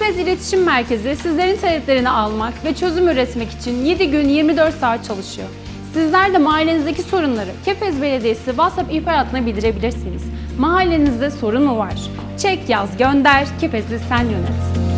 İletişim Merkezi sizlerin taleplerini almak ve çözüm üretmek için 7 gün 24 saat çalışıyor. Sizler de mahallenizdeki sorunları Kepez Belediyesi WhatsApp ihbar hattına bildirebilirsiniz. Mahallenizde sorun mu var? Çek yaz gönder, Kepez'i sen yönet.